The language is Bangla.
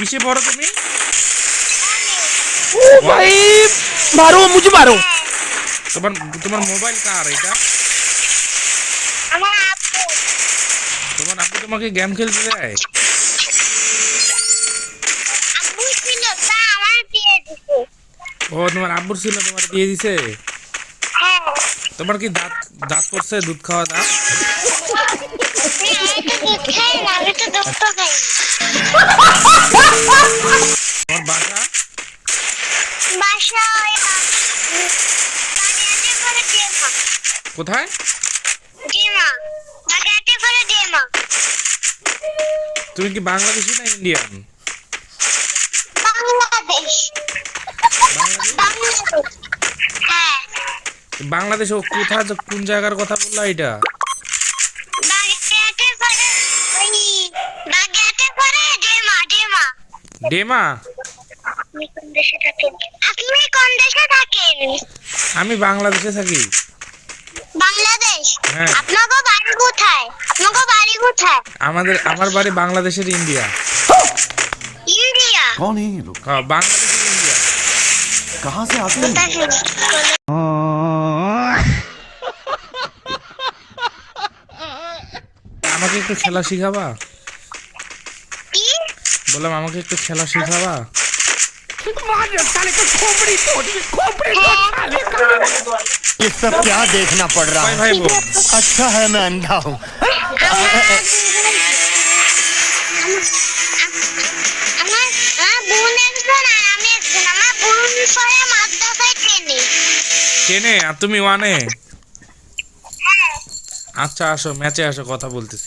কিসে পড়ো তুমি? ও ভাই মারো মুঝে মারো। তোমার তোমার মোবাইল কার এটা? আমার আপু। তোমার আপু তোমাকে গেম খেলতে দেয়? আপু ছিল তা আমার দিয়ে দিছে। ও তোমার আব্বুর ছিল তোমার দিয়ে দিছে? হ্যাঁ। তোমার কি দাঁত দাঁত পড়ছে দুধ খাওয়া দাঁত? আমি তো দুধ খাই না আমি তো দুধ খাই বাসা? কোথায়? তুমি কি বাংলাদেশি না ইন্ডিয়ান? বাংলাদেশ। হ্যাঁ। ও কোথায় কোন জায়গার কথা বললা এটা? ডেমা আপনি কোন দেশে থাকেন আপনি কোন দেশে থাকেন আমি বাংলাদেশে থাকি বাংলাদেশ হ্যাঁ। আপনাকে বাড়ি কোথায় আপনাকে বাড়ি কোথায় আমাদের আমার বাড়ি বাংলাদেশের ইন্ডিয়া ইন্ডিয়া कौन है ये लोग হ্যাঁ বাংলাদেশের ইন্ডিয়া कहाँ से आते हैं কোথায় আমাকে একটু খেলা শিখাবা কি বললাম আমাকে একটু খেলা শিখাবা ये सब क्या देखना पड़ रहा ভাই है ভাই বোন अच्छा है मैं अंधा हूँ আমার আমার বোন একজন আর আমি একজন আমার বোন পরে মাদ্রাসায় ট্রেনে টেনে আর তুমি ওয়ানে আচ্ছা আসো ম্যাচে আসো কথা বলতেছি